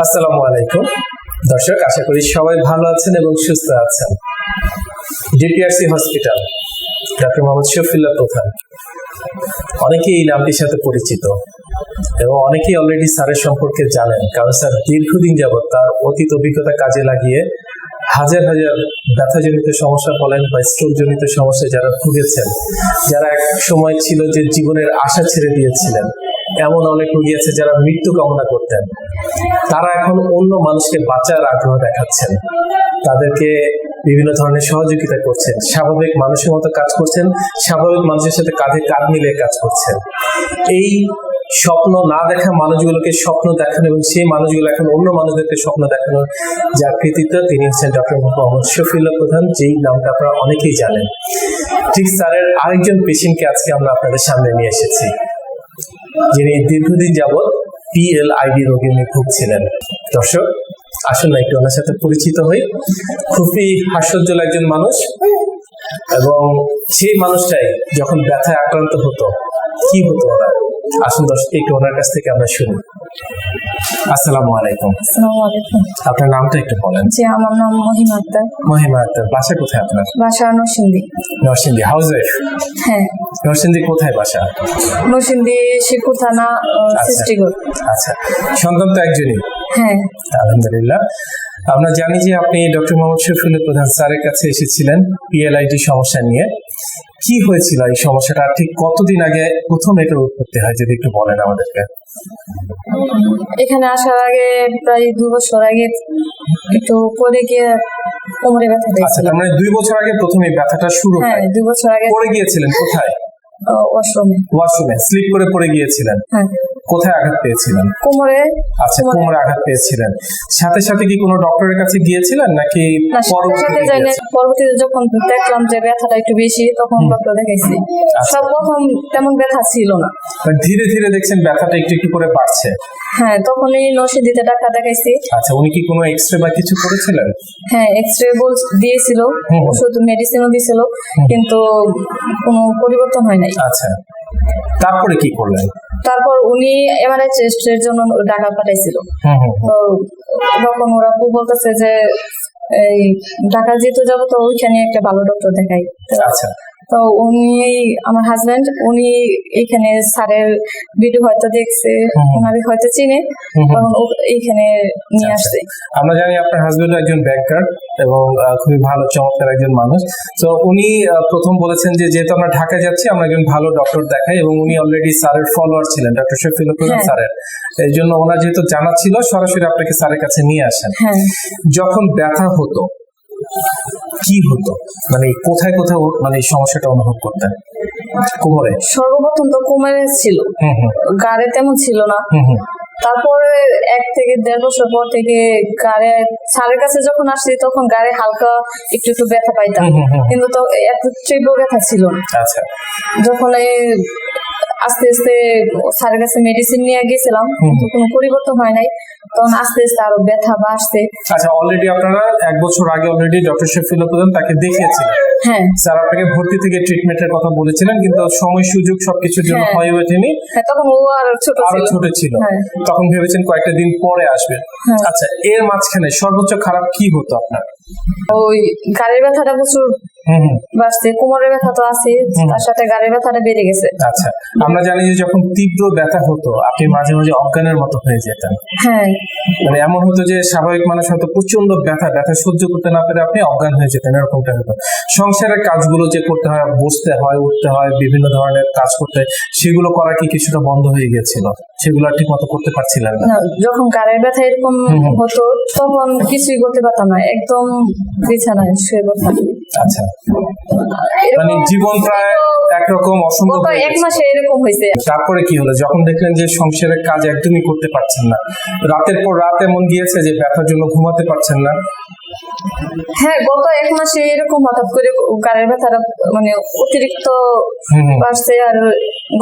আসসালামু আলাইকুম। দর্শক, আশা করি সবাই ভালো আছেন এবং সুস্থ আছেন। DPRC hospital doctor Mohammad Shafilla Pradhan. অনেকেই এই নামটির সাথে পরিচিত এবং অনেকেই অলরেডি স্যারের সম্পর্কে জানেন, কারণ স্যার দীর্ঘদিন যাবৎ তার অতীত অভিজ্ঞতা কাজে লাগিয়ে হাজার হাজার ব্যথাজনিত সমস্যা বলেন বা স্ট্রোক সমস্যা যারা ভুগেছেন, যারা এক সময় ছিল যে জীবনের আশা ছেড়ে দিয়েছিলেন এমন অনেক রোগী আছে যারা মৃত্যু কামনা করতেন। তারা এখন অন্য মানুষকে বাঁচার আগ্রহ দেখাচ্ছেন। তাদেরকে বিভিন্ন ধরনের সহযোগিতা করছেন। স্বাভাবিক মানুষের মতো কাজ করছেন, স্বাভাবিক মানুষের সাথে কাঁধে কাঁধ মিলিয়ে কাজ করছেন। এই স্বপ্ন না দেখা মানুষগুলোকে স্বপ্ন দেখানো এবং সেই মানুষগুলো এখন অন্য মানুষদেরকে স্বপ্ন দেখানোর যার কৃতিত্ব তিনি হচ্ছেন ডক্টর মোহাম্মদ শফিউল্লাহ প্রধান, যেই নামটা আপনারা অনেকেই জানেন। ঠিক স্যারের আরেকজন পেশেন্টকে আজকে আমরা আপনাদের সামনে নিয়ে এসেছি। যিনি দীর্ঘদিন যাবৎ পিএলআইডি রোগে ভুগছিলেন দর্শক, আসুন না একটু ওনার সাথে পরিচিত হই। খুবই হাস্যজ্জ্বল একজন মানুষ এবং সেই মানুষটাই যখন ব্যথায় আক্রান্ত হতো, কি হতো ওনার? আসুন দর্শক, একটু ওনার কাছ থেকে আমরা শুনি। আসসালামু আলাইকুম। আসসালামু আলাইকুম। আপনার নামটা একটু বলেন। জি আমার নাম মহিমা আক্তার। মহিমা আক্তার বাসা কোথায় আপনার? বাসা নরসিংদী। নরসিংদী হাউস হ্যাঁ। নরসিংদী কোথায় বাসা? নরসিংদী শিবপুর থানা আচ্ছা। সৃষ্টিগড়। আচ্ছা। সন্তান তো একজনই। হ্যাঁ। আলহামদুলিল্লাহ। আমরা জানি যে আপনি ডক্টর মোহাম্মদ শফিউল প্রধান স্যারের কাছে এসেছিলেন পিএলআইটি সমস্যা নিয়ে। কি হয়েছিল এই সমস্যাটা? ঠিক কতদিন আগে প্রথম এটার উৎপত্তি হয় যদি একটু বলেন আমাদেরকে? এখানে আসার আগে প্রায় দু বছর আগে একটু পরে গিয়ে কোমরে ব্যথা আচ্ছা তার মানে দুই বছর আগে প্রথমে ব্যথাটা শুরু হ্যাঁ। হয় দুই বছর আগে। পড়ে গিয়েছিলেন কোথায়? ওয়াশরুমে। ওয়াশরুমে স্লিপ করে পড়ে গিয়েছিলেন। হ্যাঁ। কোথায় আঘাত পেয়েছিলেন? কোমরে। আচ্ছা কোমরে। আঘাত পেয়েছিলেন। সাথে সাথে কি কোনো ডক্টরের কাছে গিয়েছিলেন নাকি পরবর্তীতে যখন দেখলাম যে ব্যথাটা একটু বেশি তখন ডক্টর দেখাইছি। সব প্রথম তেমন ব্যথা ছিল না। মানে ধীরে ধীরে দেখছেন ব্যথাটা একটু একটু করে বাড়ছে। হ্যাঁ তখনই নরসিংদীতে ডাক্তার দেখাইছি। আচ্ছা উনি কি কোনো এক্সরে বা কিছু করেছিলেন? হ্যাঁ এক্স রে বল দিয়েছিল। ওষুধ মেডিসিনও দিয়েছিল কিন্তু কোনো পরিবর্তন হয় নাই। আচ্ছা। তারপরে কি করলেন? তারপর উনি এমআরআই টেস্টের জন্য ডাকা পাঠাইছিল। তো তখন ওরা খুব বলতেছে যে এই ঢাকা যেতে যাব তো ওইখানে একটা ভালো ডক্টর দেখাই। আচ্ছা। তো উনি আমার হাজবেন্ড উনি এখানে স্যারের ভিডিও হয়তো দেখছে। ওনারে হয়তো চিনে ও এইখানে নিয়ে আচ্ছা। আসছে আমরা জানি আপনার হাজবেন্ড একজন ব্যাংকার এবং খুবই ভালো চমৎকার একজন মানুষ তো উনি প্রথম বলেছেন যে যেহেতু আমরা ঢাকায় যাচ্ছি আমরা একজন ভালো ডক্টর দেখাই এবং উনি অলরেডি স্যারের ফলোয়ার ছিলেন ডক্টর শফিল হ্যাঁ। স্যারের এই জন্য ওনার যেহেতু জানা ছিল সরাসরি আপনাকে স্যারের কাছে নিয়ে আসেন হ্যাঁ যখন ব্যথা হতো কি হতো? মানে কোথায় কোথায় মানে সমস্যাটা অনুভব করতেন? কোমরে? সর্বপ্রথম তো কোমরে ছিল। গাড়ে তেমন ছিল না। তারপরে এক থেকে দেড় বছর পর থেকে গাড়ে স্যারের কাছে যখন আসছি তখন গাড়ে হালকা একটু একটু ব্যথা পাইতাম। কিন্তু তো এত তীব্র ব্যথা ছিল না। আচ্ছা। যখন এই আস্তে আস্তে স্যারের কাছে মেডিসিন নিয়ে গেছিলাম কিন্তু কোনো পরিবর্তন হয় নাই। তখন আস্তে আস্তে আরও ব্যথা বাড়ছে। আচ্ছা অলরেডি আপনারা এক বছর আগে অলরেডি ডক্টর শফিল প্রধান তাকে দেখিয়েছিলেন। হ্যাঁ। স্যার আপনাকে ভর্তি থেকে ট্রিটমেন্টের কথা বলেছিলেন কিন্তু সময় সুযোগ সবকিছুর জন্য হ্যাঁ। হয়ে ওঠেনি। হ্যাঁ, তখন ও আর ছোট আরও ছিল। ছোট ছিল। হ্যাঁ। তখন ভেবেছেন কয়েকটা দিন পরে আসবে। আচ্ছা এর মাঝখানে সর্বোচ্চ খারাপ কি হতো আপনার? ওই গাড়ির ব্যথাটা প্রচুর বাড়ছে কোমরের ব্যথা তো আছে তার সাথে গাড়ির ব্যথাটা বেড়ে গেছে। আচ্ছা আমরা জানি যে যখন তীব্র ব্যথা হতো আপনি মাঝে মাঝে অজ্ঞানের মতো হয়ে যেতেন। হ্যাঁ। মানে এমন হতো যে স্বাভাবিক মানুষ হয়তো প্রচণ্ড ব্যথা ব্যথা সহ্য করতে না পেরে আপনি অজ্ঞান হয়ে যেতেন এরকমটা হতো। সংসারের কাজগুলো যে করতে হয় বসতে হয় উঠতে হয় বিভিন্ন ধরনের কাজ করতে হয়, সেগুলো করা কি কিছুটা বন্ধ হয়ে গিয়েছিল? সেগুলো আর ঠিক মতো করতে পারছিলেন না। যখন গাড়ির ব্যথা এরকম। হতো তখন কিছুই করতে পারতাম না একদম বিছানায় শুয়ে পড়তাম। আচ্ছা। মানে জীবন প্রায় একরকম অসম্ভব এক মাসে এরকম হয়েছে। তারপরে কি হলো? যখন দেখলেন যে সংসারের কাজ একদমই করতে পারছেন না রাতের পর রাত এমন গিয়েছে যে ব্যথার জন্য ঘুমাতে পারছেন না? হ্যাঁ গত এক মাসে এরকম হঠাৎ করে গাড়ির ব্যথাটা মানে অতিরিক্ত। বাড়ছে আর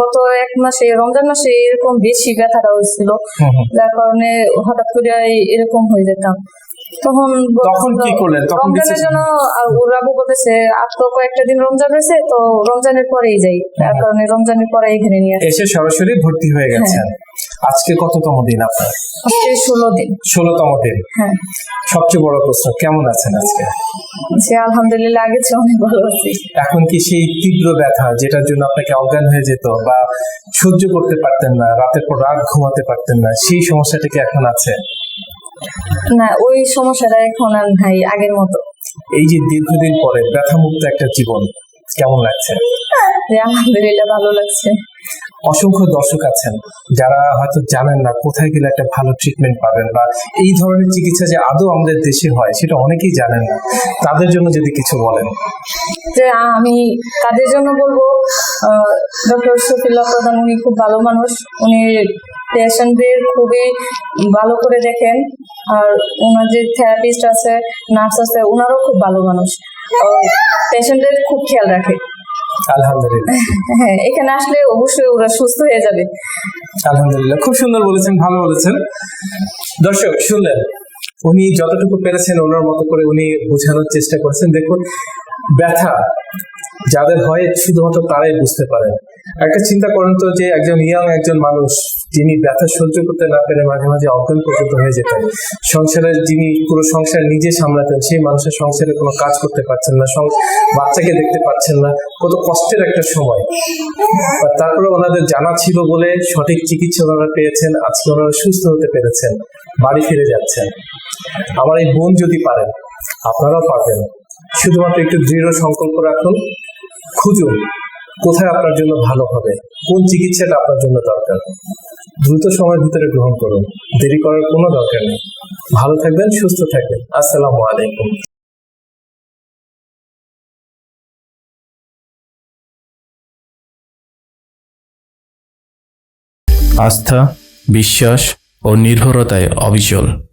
গত এক মাসে রমজান মাসে এরকম বেশি ব্যথাটা হয়েছিল। যার কারণে হঠাৎ করে এরকম হয়ে যেতাম। তখন তখন কি করলেন? তখন রমজানের জন্য ওর আবু আর তো কয়েকটা দিন রমজান রয়েছে তো রমজানের পরেই যাই। তার কারণে রমজানের পরে এখানে নিয়ে এসে সরাসরি ভর্তি হয়ে গেছেন। আজকে কততম দিন আপনার? আজকে ষোলো দিন। ষোলোতম দিন। হ্যাঁ। সবচেয়ে বড় প্রশ্ন কেমন আছেন আজকে? সে আলহামদুলিল্লাহ আগে চেয়ে অনেক ভালো আছি। এখন কি সেই তীব্র ব্যথা যেটার জন্য আপনাকে অজ্ঞান হয়ে যেত বা সহ্য করতে পারতেন না রাতের পর রাত ঘুমাতে পারতেন না সেই সমস্যাটা কি এখন আছে? না ওই সমস্যাটা এখন আর নাই আগের মতো। এই যে দীর্ঘদিন পরে ব্যথামুক্ত একটা জীবন কেমন লাগছে? আলহামদুলিল্লাহ ভালো লাগছে। অসংখ্য দর্শক আছেন যারা হয়তো জানেন না কোথায় গেলে একটা ভালো ট্রিটমেন্ট পাবেন বা এই ধরনের চিকিৎসা যে আদৌ আমাদের দেশে হয়, সেটা অনেকেই জানেন না। তাদের জন্য যদি কিছু বলেন। যে আমি তাদের জন্য বলব ডক্টর শফিল্লা প্রধান উনি খুব ভালো মানুষ। উনি পেশেন্টদের খুবই ভালো করে দেখেন। আর ওনার যে থেরাপিস্ট আছে নার্স আছে ওনারও খুব ভালো মানুষ। পেশেন্টদের খুব খেয়াল রাখে। আলহামদুলিল্লাহ। হ্যাঁ এখানে আসলে অবশ্যই ওরা সুস্থ হয়ে যাবে। আলহামদুলিল্লাহ খুব সুন্দর বলেছেন ভালো বলেছেন। দর্শক শুনলেন উনি যতটুকু পেরেছেন ওনার মতো করে উনি বোঝানোর চেষ্টা করেছেন। দেখুন ব্যথা যাদের হয় শুধুমাত্র তারাই বুঝতে পারেন। একটা চিন্তা করেন তো যে একজন ইয়াং একজন মানুষ, যিনি ব্যথা সহ্য করতে না পেরে মাঝে মাঝে অজ্ঞান পর্যন্ত হয়ে যেতেন। সংসারের যিনি পুরো সংসার নিজে সামলাতেন, সেই মানুষের সংসারে কোনো কাজ করতে পারছেন না বাচ্চাকে দেখতে পাচ্ছেন না। কত কষ্টের একটা সময়। তারপরে ওনাদের জানা ছিল বলে সঠিক চিকিৎসা ওনারা পেয়েছেন, আজকে ওনারা সুস্থ হতে পেরেছেন, বাড়ি ফিরে যাচ্ছেন। আমার এই বোন যদি পারেন, আপনারাও পারবেন। শুধুমাত্র একটু দৃঢ় সংকল্প রাখুন, খুঁজুন। কোথায় আপনার জন্য ভালো হবে? কোন চিকিৎসাটা আপনার জন্য দরকার? দ্রুত সময়ের ভিতরে গ্রহণ করুন। দেরি করার কোনো দরকার নেই। ভালো থাকবেন, সুস্থ থাকবেন। আসসালামু আলাইকুম। আস্থা, বিশ্বাস ও নির্ভরতায় অবিচল।